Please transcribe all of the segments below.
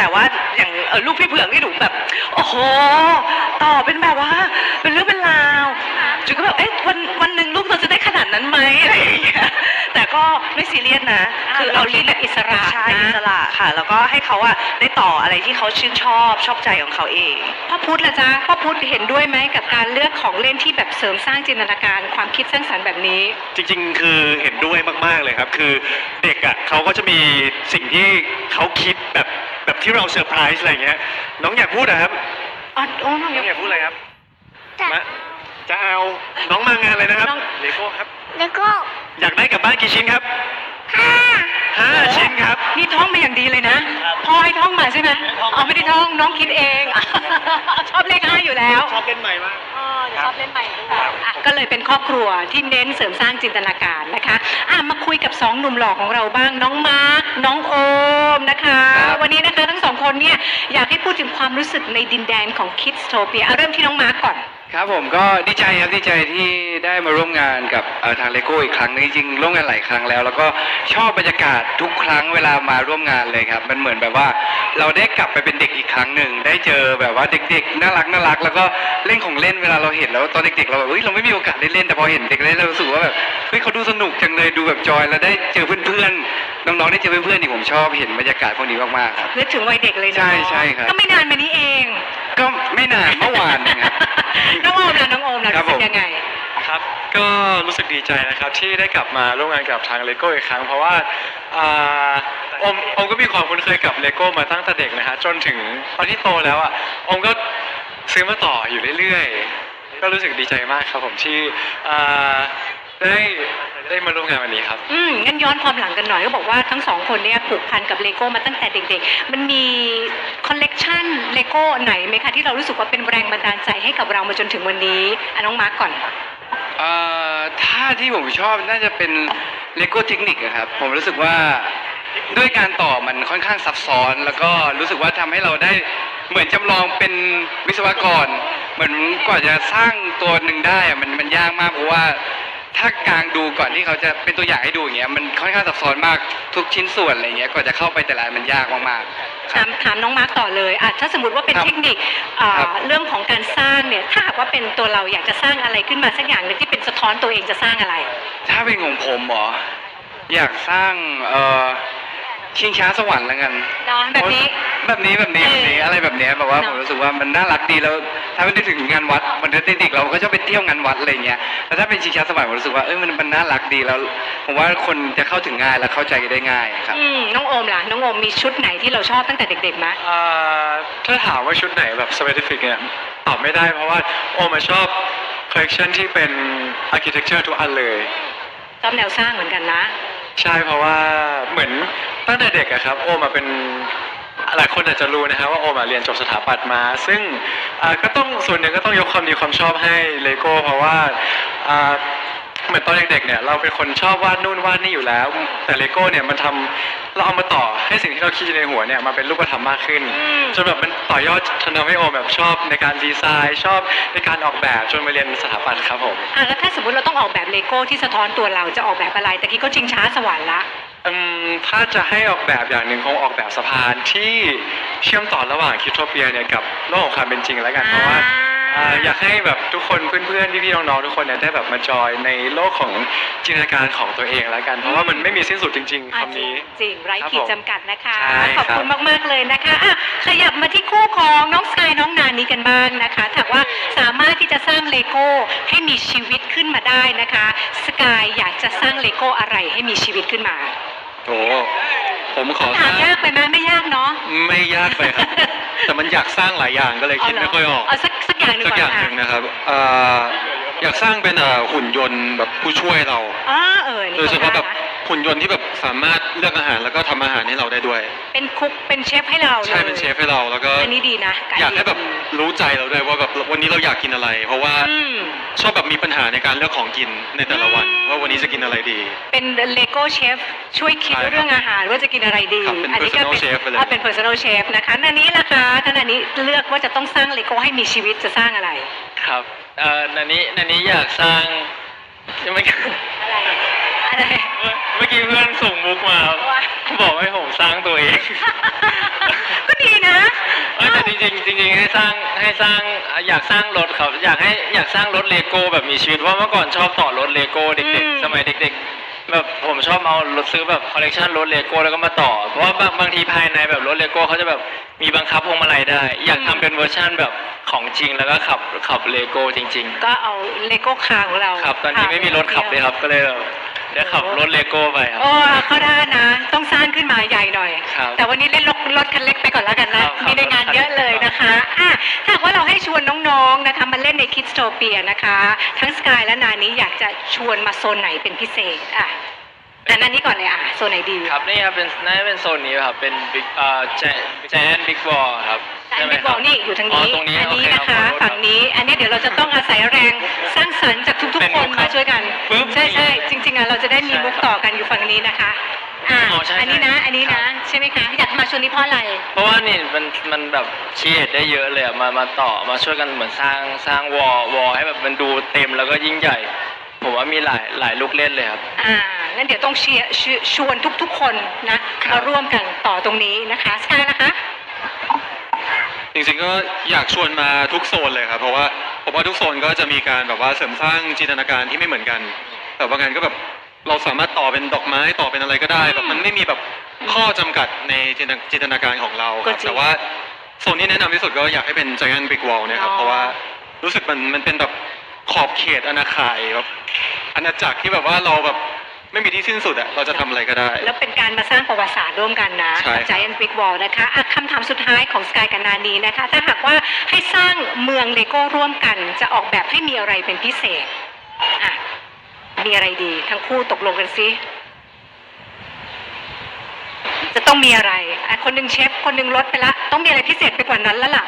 แต่ว่าอย่างเอ่อลูกพี่เผือกนี่หนูแบบ โอ้โหต่อเป็นแบบว่า เป็นเรื่องเป็นราวจุนก็แบบเอ๊ะวันวันหนึ่งลูกเราจะได้ขนาดนั้นไหมอะไรอย่างเงี้ยแต่ก็ไม่ซีเรียสนะ คือเอาที่แบบอิสระใช่อิสระค่ะ แล้วก็ให้เขาอะได้ต่ออะไรที่เขาชื่นชอบชอบใจของเขาเอง พ่อพุธละจ๊ะพ่อพุธเห็นด้วยไหมกับการเลือกของเล่นที่แบบเสริมสร้างจินตนาการความคิดสร้างสรรค์แบบนี้ จริงๆ คือเห็นด้วยมาก ๆ เลยครับ คือเด็กอะเขาก็จะมีสิ่งที่เขาคิดแบบ แบบที่เราเซอร์ไพรส์อะไรเงี้ย น้องอยากพูดนะครับ อ๋อโอ้น้องน้องอยากพูดอะไรครับจะมาจะเอา น้องมางานอะไรนะครับน้องเลโก้ครับ แล้วก็อยากได้กลับบ้านกี่ชิ้นครับ ห้า ห้าชิ้นครับ นี่ท่องมาอย่างดีเลยนะครับพ่อให้ท่องมาใช่ไหมท่องมาอ๋อไม่ได้ท่องน้องคิดเอง ชอบเลขห้าอยู่แล้วชอบเล่นใหม่มากอ๋อชอบเล่นใหม่ด้วยอะก็เลยเป็นครอบครัวที่เน้นเสริมสร้างจินตนาการนะคะอะมาคุยกับสองหนุ่มหล่อของเราบ้างน้องมาร์คน้องโอมนะคะครับวันนี้นะคะทั้งสองคนเนี่ยอยากให้พูดถึงความรู้สึกในดินแดนของคิดสโทเปียเริ่มที่น้องมาร์คก่อน ครับผมก็ดีใจครับดีใจที่ได้มาร่วมงานกับเอ่อทางเลโก้อีกครั้งหนึงจริงๆร่วมงานหลายครั้งแล้ว แล้วก็ชอบบรรยากาศทุกครั้งเวลามาร่วมงานเลยครับมันเหมือนแบบว่า เราได้กลับไปเป็นเด็กอีกครั้งหนึ่งได้เจอแบบว่าเด็กๆน่ารักน่ารัก แล้วก็เล่นของเล่นเวลาเราเห็นแล้วตอนเด็กๆเราแบบเฮ้ยเราไม่มีโอกาสได้เล่นแต่พอเห็นเด็กเล่นเรารู้สึกว่าแบบเฮ้ยเขาดูสนุกจังเลยดูแบบจอยแล้วได้เจอเพื่อนๆน้องๆได้เจอเพื่อนๆนี่ผมชอบเห็นบรรยากาศพวกนี้มากๆครับนึกถึงวัยเด็กเลยเนาะใช่ใช่ครับก็ไม่นานมานี้เอง ก็ไม่นานเมื่อวานเองครับ น้องโอมนะน้องโอมนะครับรู้สึผมกยังไง ครับ ก็รู้สึกดีใจนะครับที่ได้กลับมาร่วมงานกับทางเลโก้อีกครั้ง เพราะว่าอ่าอมอมก็มีความคุ้นเคยกับเลโก้มาตั้งแต่เด็กนะฮะจนถึงตอนที่โตแล้วอะอมก็ซื้อมาต่ออยู่เรื่อยๆ ก็รู้สึกดีใจมากครับผมที่อ่า ได้ได้มาร่วมงานวันนี้ครับ อืมงั้นย้อนความหลังกันหน่อยก็บอกว่าทั้งสองคนเนี่ยผูกพันกับเลโก้มาตั้งแต่เด็กๆ มันมีคอลเลกชันเลโก้ไหนไหมคะที่เรารู้สึกว่าเป็นแรงบันดาลใจให้กับเรามาจนถึงวันนี้อะน้องมาร์กก่อน เอ่อถ้าที่ผมชอบน่าจะเป็นเลโก้เทคนิคครับ ผมรู้สึกว่าด้วยการต่อมันค่อนข้างซับซ้อน แล้วก็รู้สึกว่าทำให้เราได้เหมือนจำลองเป็นวิศวกร เหมือนกว่าจะสร้างตัวหนึ่งได้อะมันมันยากมากเพราะว่า ถ้ากลางดูก่อนที่เขาจะเป็นตัวอย่างให้ดูอย่างเงี้ยมันค่อนข้างซับซ้อนมากทุกชิ้นส่วนอะไรเงี้ยกว่าจะเข้าไปแต่ละอันมันยากมากๆคถารับ มถามน้องมาร์กต่อเลยอะถ้าสมมติว่าเป็นครับเทคนิคอ่าครับ เรื่องของการสร้างเนี่ย ถ้าหากว่าเป็นตัวเราอยากจะสร้างอะไรขึ้นมาสักอย่างหนึ่งที่เป็นสะท้อนตัวเองจะสร้างอะไร ถ้าเป็นของผมเหรออยากสร้างเอ่อ ชิงช้าสวรรค์แล้วกันเนาะแบบนี้ แบบนี้แบบนี้แบบนี้อะไรแบบเนี้ยแบบว่าเนผอะ มรู้สึกว่ามันน่ารักดีแล้ว ถ้าไม่ได้ถึงงานวัดมันเด็กๆเราก็ชอบไปเที่ยวงานวัดอะไรเงี้ยแต่ถ้าเป็นชิงช้าสวรรค์ผมรู้สึกว่าเอ้ยมันมันน่ารักดีแล้ว ผมว่าคนจะเข้าถึงง่ายและเข้าใจได้ง่ายครับ อืมน้องโอมล่ะ น้องโอมมีชุดไหนที่เราชอบตั้งแต่เด็กๆไหมอ่าถ้าถามว่าชุดไหนแบบ specific เนี่ยตอบไม่ได้เพราะว่าโอมาชอบ collection ที่เป็น architecture ทุกอันเลย ชอบแนวสร้างเหมือนกันนะ ใช่เพราะว่าเหมือนตั้งแต่เด็กอะครับ โอมาเป็นหลายคนอาจจะรู้นะครับว่าโอมาเรียนจบสถาปัตย์มา ซึ่งอ่าก็ต้องส่วนหนึ่งก็ต้องยกความดีความชอบให้เลโก้เพราะว่าอ่า เหมือนตอนเด็กๆเนี่ยเราเป็นคนชอบวาดนู่นวาดนี่อยู่แล้ว แต่เลโก้เนี่ยมันทำเราเอามาต่อให้สิ่งที่เราคิดอยู่ในหัวเนี่ยมาเป็นรูปธรรมมากขึ้นอืม จนแบบมันต่อยอดจนทำให้โอแบบชอบในการดีไซน์ ชอบในการออกแบบจนมาเรียนสถาปัตย์ครับผมอะแล้วถ้าสมมติเราต้องออกแบบเลโก้ที่สะท้อนตัวเราจะออกแบบอะไร แต่กี้ก็ชิงช้าสวรรค์ละ อืมถ้าจะให้ออกแบบอย่างหนึ่งคงออกแบบสะพานที่เชื่อมต่อระหว่างคิโทเปียเนี่ยกับโลกของความเป็นจริงแล้วกันเพราะว่า อ่า อยากให้แบบทุกคนเพื่อนๆพี่ๆน้องๆทุกคนเนี่ยได้แบบมาจอยในโลกของจินตนาการของตัวเองแล้วกัน เพราะว่ามันไม่มีสิ้นสุดจริง ๆอะคำนี้ จริงๆไร้ครับขีดผมจำกัดนะคะ ใช่ขอบคุณมากๆเลยนะคะอะขยับมาที่คู่ของน้องสกายน้องนานี้กันบ้างนะคะถ้าหากว่าสามารถที่จะสร้างเลโก้ให้มีชีวิตขึ้นมาได้นะคะสกายอยากจะสร้างเลโก้อะไรให้มีชีวิตขึ้นมา โอ้ ผมขอสถาร้ามงยากไปไหมไม่ยากเนาะ ไม่ยากไปครับ แต่มันอยากสร้างหลายอย่างก็เลยคิดไม่ค่อยออก เอาสักสักอย่างหนึ่งสักก่อนอย่างหนึ่งนะครับเอ่ออยากสร้างเป็นเอ่อหุ่นยนต์แบบผู้ช่วยเรา อ่าเออนี่โดยเฉพาะแบบก็ได้น หุ่นยนต์ที่แบบสามารถเลือกอาหารแล้วก็ทำอาหารให้เราได้ด้วย เป็นคุกเป็นเชฟให้เราเลยใช่เป็นเชฟให้เราแล้วก็อันนี้ดีนะไอยากให้แบบรู้ใจเราด้วยว่าแบบวันนี้เราอยากกินอะไร เพราะว่าอืม ชอบแบบมีปัญหาในการเลือกของกินในแต่ละวัน อืม ว่าวันนี้จะกินอะไรดี เป็นเลโก้เชฟช่วยคิดใช่ครับเรื่องอาหารว่าจะกินอะไรดีครับเป็นอันี้ก็ personal chef ไปเลย อ่าเป็น personal chef นะคะอันนี้ล่ะคะท่านอันนี้เลือกว่าจะต้องสร้างเลโก้ให้มีชีวิตจะสร้างอะไร ครับเอ่อนันนี้นันนี้อยากสร้างเมื่อกี้อะไร อะไร เมื่อกี้เพื่อนส่งมุกมา ว่า บอกให้ผมสร้างตัวเองก็ดีริงๆจริงๆให้สร้างให้สร้างอยากสร้างรถครับ อยากให้อยากสร้างรถเลโก้แบบมีชีวิตเพราะเมื่อก่อนชอบต่อรถเลโก้เด็กอืม ๆ สมัยเด็กๆ แบบผมชอบเอารถซื้อแบบคอลเลกชันรถเลโก้แล้วก็มาต่อ เพราะว่าบางบางทีภายในแบบรถเลโก้เขาจะแบบมีบังคับพวงมาลัยได้ อยากทำเป็นเวอร์ชันแบบของจริงแล้วก็ขับขับเลโก้จริง ก็เอาเลโก้คาร์ของเราๆ ครับตอนนี้ไม่มีรถขับเลยครับก็เลยแบบ ได้ขับรถเลโก้ไปครับ โอ้เข้าได้นะต้องสร้างขึ้นมาใหญ่หน่อย ครับแต่วันนี้เล่นรถรถคันเล็กไปก่อนแล้วกันนะครับ มีในงานเยอะเลยนะคะอะถ้าหากว่าเราให้ชวนน้องๆนะคะมาเล่นในคิดสโตเปียนะคะ ทั้งสกายและนานี้อยากจะชวนมาโซนไหนเป็นพิเศษอะแต่นานี้ก่อนเลยอะโซนไหนดี ครับนี่ครับเป็นน่าจะเป็นโซนนี้ครับเป็นบิ๊กเอ่อแจแจนบิ๊กบอลครับอัน ใช่ไหมนี้คบรัอกนี่อยู่ทางอ๋อนี้ตรงนี้อันนี้โอเคนะคะครับขอโทษฝั่งนี้ อันนี้เดี๋ยวเราจะต้องอาศัยแรงสร้างสรรค์จากทุกเป็นๆ คมุนกครับมาช่วยกันปึ๊บใช่ใช่จริงๆอะเราจะได้มีใช่มุกต่อกันอยู่ฝั่งนี้นะคะอ่าอ๋อใช่อันนี้นะใช่อันนี้นะ ใช่ไหมคะอยากมาชวนนี้เพราะอะไร เพราะว่านี่มันมันแบบชีตได้เยอะเลยอะมามาต่อมาช่วยกันเหมือนสร้างสร้างวอลวอลให้แบบมันดูเต็มแล้วก็ยิ่งใหญ่ ผมว่ามีหลายหลายลูกเล่นเลยครับ อ่างั้นเดี๋ยวต้องเชียร์ชชวนทุกๆคนนะมาร่วมกันต่อตรงนี้นะคะสกายนะคะ จริงๆก็อยากชวนมาทุกโซนเลยครับเพราะว่าผมว่าทุกโซนก็จะมีการแบบว่าเสริมสร้างจินตนาการที่ไม่เหมือนกัน แต่บางงานก็แบบเราสามารถต่อเป็นดอกไม้ต่อเป็นอะไรก็ได้แบบมันไม่มีแบบข้อจำกัดในจินตจินตนาการของเราคก็รับจริง แต่ว่าโซนที่แนะนำที่สุดก็อยากให้เป็น Giant Brick Wall เนี่ยครับอ๋อเพราะว่ารู้สึกมันมันเป็นแบบขอบเขตอาณาข่ายแบบอาณาจักรที่แบบว่าเราแบบ ไม่มีที่สิ้นสุดอะเราจะทำอะไรก็ได้ แล้วเป็นการมาสร้างประวัติศาสตร์ร่วมกันนะใช่ครับ กับ Giant Brick Wall นะคะอะคำถามสุดท้ายของสกายกับนานีนะคะ ถ้าหากว่าให้สร้างเมืองเลโก้ร่วมกัน จะออกแบบให้มีอะไรเป็นพิเศษอะมีอะไรดี ทั้งคู่ตกลงกันซิจะต้องมีอะไรอะคนหนึ่งเชฟคนหนึ่งรถไปละ ต้องมีอะไรพิเศษไปกว่านั้นแล้วล่ะ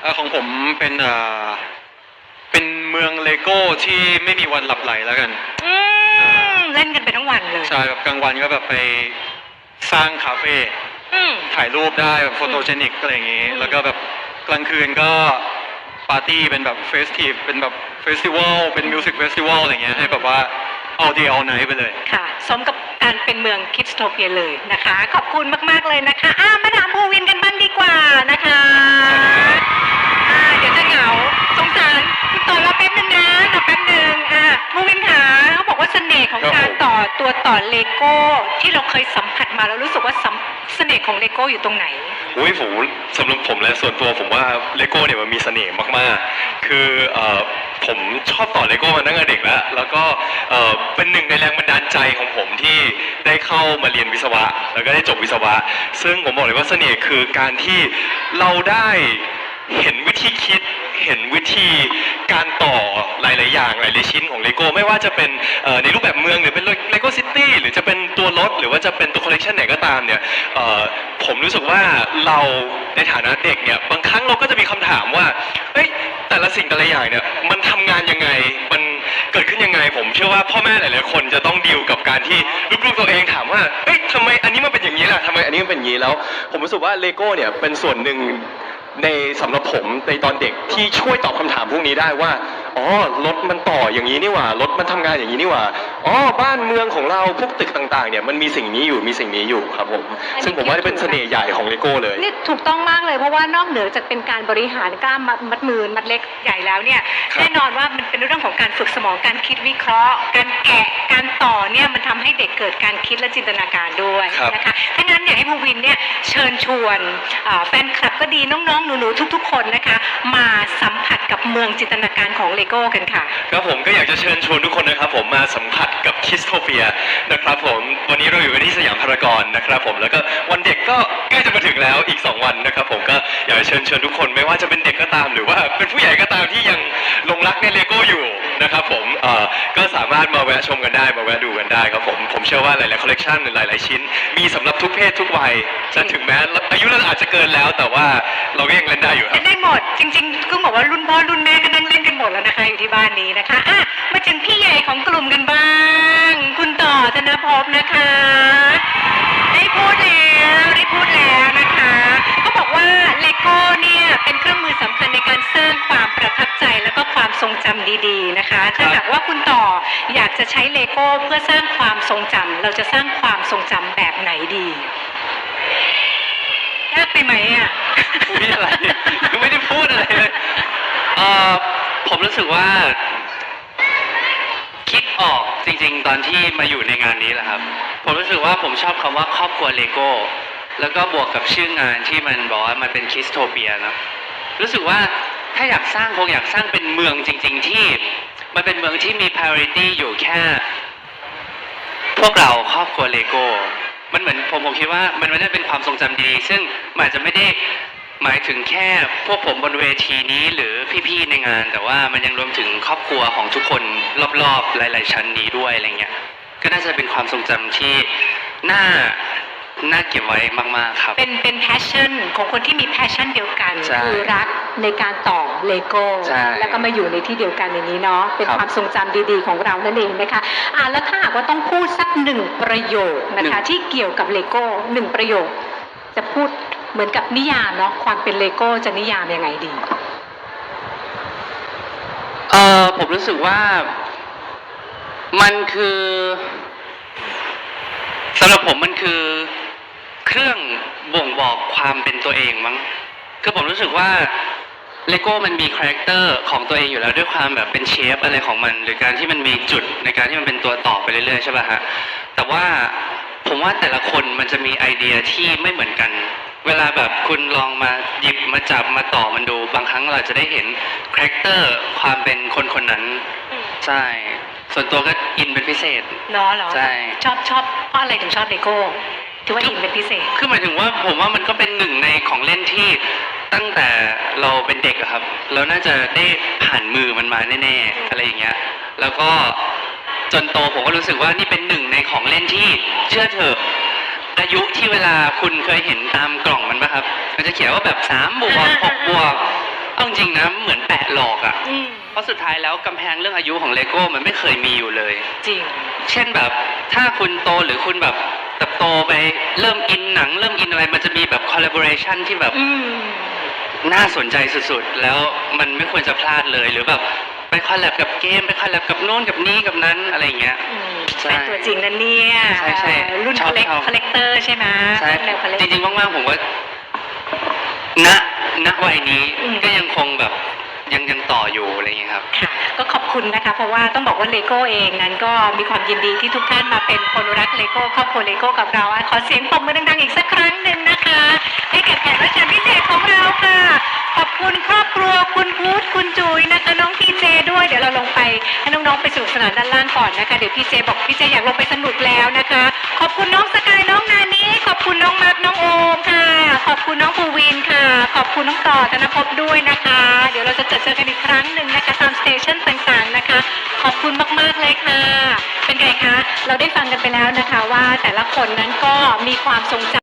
เอ่อของผมเป็นเอ่อเป็นเมืองเลโก้ที่ไม่มีวันหลับไหลแล้วกัน อืม เล่นกันไปทั้งวันเลย ใช่แบบกลางวันก็แบบไปสร้างคาเฟ่อืม ถ่ายรูปได้แบบโฟโตเจนิกอะไรอย่างงี้อืมแล้วก็แบบกลางคืนก็ปาร์ตี้เป็นแบบเฟสทีฟเป็นแบบเฟสติวัลเป็นมิวสิกเฟสติวัลอะไรเงี้ยให้แบบว่าเอาเดียวไนไปเลย ค่ะ สมกับการเป็นเมืองคิดสโตเปียเลยนะคะ ขอบคุณมาก ๆ เลยนะคะอ่ามาถามภูวินกันบ้างดีกว่านะคะ สารคุณต่อรอแป๊บนึงนะรอแป๊บนึงอ่าภูวินขาเขาบอกว่าเสน่ห์ของการต่อตัวต่อเลโก้ที่เราเคยสัมผัสมาแล้วรู้สึกว่าสัมเสน่ห์ของเลโก้อยู่ตรงไหน อุ้ยผมสำหรับผมและส่วนตัวผมว่าเลโก้เนี่ยมันมีเสน่ห์มากๆ คือเอ่อผมชอบต่อเลโก้มาตั้งแต่เด็กแล้ว แล้วก็เอ่อเป็นหนึ่งในแรงบันดาลใจของผมที่ได้เข้ามาเรียนวิศวะ แล้วก็ได้จบวิศวะ ซึ่งผมบอกเลยว่าเสน่ห์คือการที่เราได้เห็นวิธีคิด เห็นวิธีการต่อหลาย ๆ อย่างหลาย ๆ ชิ้นของเลโก้ไม่ว่าจะเป็นในรูปแบบเมืองหรือเป็นเลโก้ซิตี้หรือจะเป็นตัวรถหรือว่าจะเป็นตัวคอลเลกชันไหนก็ตามเนี่ยผมรู้สึกว่าเราในฐานะเด็กเนี่ยบางครั้งเราก็จะมีคำถามว่าเฮ้ยแต่ละสิ่งแต่ละอย่างเนี่ยมันทำงานยังไงมันเกิดขึ้นยังไง ผมเชื่อว่าพ่อแม่หลาย ๆ คนจะต้องดีลกับการที่ลูก ๆ ตัวเองถามว่าเฮ้ยทำไมอันนี้มันเป็นอย่างนี้ล่ะทำไมอันนี้มันเป็นอย่างนี้แล้ว ผมรู้สึกว่าเลโก้เนี่ยเป็นส่วนหนึ่ง ในสำหรับผมในตอนเด็กที่ช่วยตอบคำถามพวกนี้ได้ว่า อ๋อรถมันต่ออย่างนี้นี่หว่ารถมันทำงานอย่างนี้นี่หว่าอ๋อบ้านเมืองของเราพวกตึกต่าง ๆ เนี่ยมันมีสิ่งนี้อยู่มีสิ่งนี้อยู่ครับผมอันนี้ซึ่งผมว่าเป็นเสน่ห์ใหญ่ของเลโก้เลยนี่ถูกต้องมากเลยเพราะว่านอกเหนือจากเป็นการบริหารกล้ามมัดมัดมือมัดเล็กใหญ่แล้วเนี่ยครับแน่นอนว่ามันเป็นเรื่องของการฝึกสมองการคิดวิเคราะห์ การแกะการต่อเนี่ยมันทำให้เด็กเกิดการคิดและจินตนาการด้วยครับนะคะถ้างั้นอยากให้ภูวินเนี่ยเชิญชวนอ่าแฟนคลับก็ดีน้องๆหนูๆทุก ๆ คนนะคะ มาสัมผัสกับเมืองจินตนาการของเลโก้กันค่ะ ครับผมก็อยากจะเชิญชวนทุกคนนะครับผมมาสัมผัสกับคิสโทเปียนะครับผมวันนี้เราอยู่กันที่สยามพารากอนนะครับผมแล้วก็วันเด็กก็ใกล้จะมาถึงแล้วอีก 2 วันนะครับผมก็อยากจะเชิญชวนทุกคนไม่ว่าจะเป็นเด็กก็ตาม หรือว่าเป็นผู้ใหญ่ก็ตามที่ยังหลงรักในเลโก้อยู่นะครับผมเอ่อก็สามารถมาแวะชมกันได้มาแวะดูกันได้ครับผมผมเชื่อว่าหลายๆคอลเลกชันหลาย ๆ ชิ้น มีสำหรับทุกเพศทุกวัยจะถึงแม้อายุเราอาจจะเกินแล้ว แต่ว่าเราก็ยังเล่นได้อยู่ครับ เล่นได้หมดจริงๆก็บอกว่ารุ่นพ่อรุ่นแม่ก็นั่งเล่น กันหมดแล้วนะคะอยู่ที่บ้านนี้นะคะอะมาถึงพี่ใหญ่ของกลุ่มกันบ้าง คุณต่อธนภพนะคะ ได้พูดแล้วได้พูดแล้วนะคะเขาบอกว่าเลโก้เนี่ยเป็นเครื่องมือสำคัญในการสร้างความประทับใจแล้วก็ความทรงจำดีๆนะคะ ถ้าหากว่าคุณต่ออยากจะใช้เลโก้เพื่อสร้างความทรงจำเราจะสร้างความทรงจำแบบไหนดียากไปไหมอะพูดอะไรยังไม่ได้พูดอะไรเลยเออ ผมรู้สึกว่า คิดออกจริง ๆ ตอนที่มาอยู่ในงานนี้แหละครับ ผมรู้สึกว่าผมชอบคำว่าครอบครัวเลโก้ แล้วก็บวกกับชื่องานที่มันบอกว่ามันเป็นคิสโทเปียเนอะรู้สึกว่าถ้าอยากสร้างคงอยากสร้างเป็นเมืองจริง ๆ ที่มันเป็นเมืองที่มี priority อยู่แค่ พวกเราครอบครัวเลโก้ มันเหมือนผมผมคิดว่ามันไม่ได้เป็นความทรงจำดี ซึ่งมันอาจจะไม่ได้ หมายถึงแค่พวกผมบนเวทีนี้หรือพี่ๆในงาน แต่ว่ามันยังรวมถึงครอบครัวของทุกคนรอบๆหลาย ๆ ชั้นนี้ด้วยอะไรเงี้ยก็น่าจะเป็นความทรงจำที่น่าน่าเก็บไว้มากๆครับ เป็นเป็น passion ของคนที่มี passion เดียวกัน ใช่คือรักในการต่อเลโก้ ใช่แล้วก็มาอยู่ในที่เดียวกันอย่างนี้เนาะเป็นครับความทรงจำดีๆของเรานั่นเองนะคะอ่าแล้วถ้าหากว่าต้องพูดสักหนึ่งประโยคนะคะที่เกี่ยวกับเลโก้หนึ่งประโยค จะพูด เหมือนกับนิยามเนาะความเป็นเลโก้จะนิยามยังไงดี เออผมรู้สึกว่ามันคือสำหรับผมมันคือเครื่องบ่งบอกความเป็นตัวเองมั้งคือผมรู้สึกว่าเลโก้มันมีคาแรคเตอร์ของตัวเองอยู่แล้วด้วยความแบบเป็นเชฟอะไรของมัน หรือการที่มันมีจุดในการที่มันเป็นตัวต่อไปเรื่อยๆใช่ป่ะฮะแต่ว่าผมว่าแต่ละคนมันจะมีไอเดียที่ไม่เหมือนกัน เวลาแบบคุณลองมาหยิบมาจับมาต่อมันดู บางครั้งเราจะได้เห็นคาแรคเตอร์ความเป็นคนคนนั้นใช่ ส่วนตัวก็อินเป็นพิเศษ เนาะเหรอใช่ ชอบชอบเพราะอะไรถึงชอบเลโก้ถือว่าอินเป็นพิเศษ คือหมายถึงว่าผมว่ามันก็เป็นหนึ่งในของเล่นที่ตั้งแต่เราเป็นเด็กอะครับ เราน่าจะได้ผ่านมือมันมาแน่ๆอะไรอย่างเงี้ย แล้วก็จนโตผมก็รู้สึกว่านี่เป็นหนึ่งในของเล่นที่เชื่อเถอะ อายุที่เวลาคุณเคยเห็นตามกล่องมันปะครับ มันจะเขียนว่าแบบสามบวกหกบวกเอาจริงนะเหมือนแปะหลอกอะอืมเพราะสุดท้ายแล้วกำแพงเรื่องอายุของเลโก้มันไม่เคยมีอยู่เลย จริง เช่นแบบถ้าคุณโตหรือคุณแบบเติบโตไปเริ่มอินหนัง เริ่มอินอะไรมันจะมีแบบ collaboration ที่แบบ อืม น่าสนใจสุดๆ แล้วมันไม่ควรจะพลาดเลย หรือแบบไปคอลแลบกับเกม ไปคอลแลบกับโน่นกับนี้กับนั้นอะไรอย่างเงี้ย อืม ใช่เป็นตัวจริงนั่นเนี่ยใช่ใช่เอ่อรุ่นชอบคอลเลกชอบ คอลเลกเตอร์ใช่ไหมใช่รุ่นแนวคอลเลก จริงๆว่างๆผมว่าณณวัยนี้อืม ก็ยังคงแบบยังยังต่ออยู่อะไรอย่างเงี้ยครับ ค่ะก็ขอบคุณนะคะ เพราะว่าต้องบอกว่าเลโก้เองนั้นก็มีความยินดีที่ทุกท่านมาเป็นคนรักเลโก้ครอบครัวเลโก้กับเราอะขอเสียงปรบมือดังๆอีกสักครั้งหนึ่งนะคะ ให้กับแขกรับเชิญพิเศษของเราค่ะ ขอบคุณครอบครัวคุณพุทธคุณจุ๋ยนะคะน้องพีเจด้วยเดี๋ยวเราลงไปให้น้อ งไปสนุกสนานด้านล่างก่อนนะคะ เดี๋ยวพี่เจบอกพี่เจอยากลงไปสนุกแล้วนะคะ ขอบคุณน้องสกายน้องนานี้ขอบคุณน้องมาร์คน้องโอมค่ะ ขอบคุณน้องภูวินค่ะ ขอบคุณน้องต่อธนภพด้วยนะคะ เดี๋ยวเราจะเจอเจอกันอีกครั้งหนึ่งนะคะตามสเตชันต่างๆนะคะ ขอบคุณมากๆเลยค่ะ เป็นไงคะ เราได้ฟังกันไปแล้วนะคะว่าแต่ละคนนั้นก็มีความทรงจำ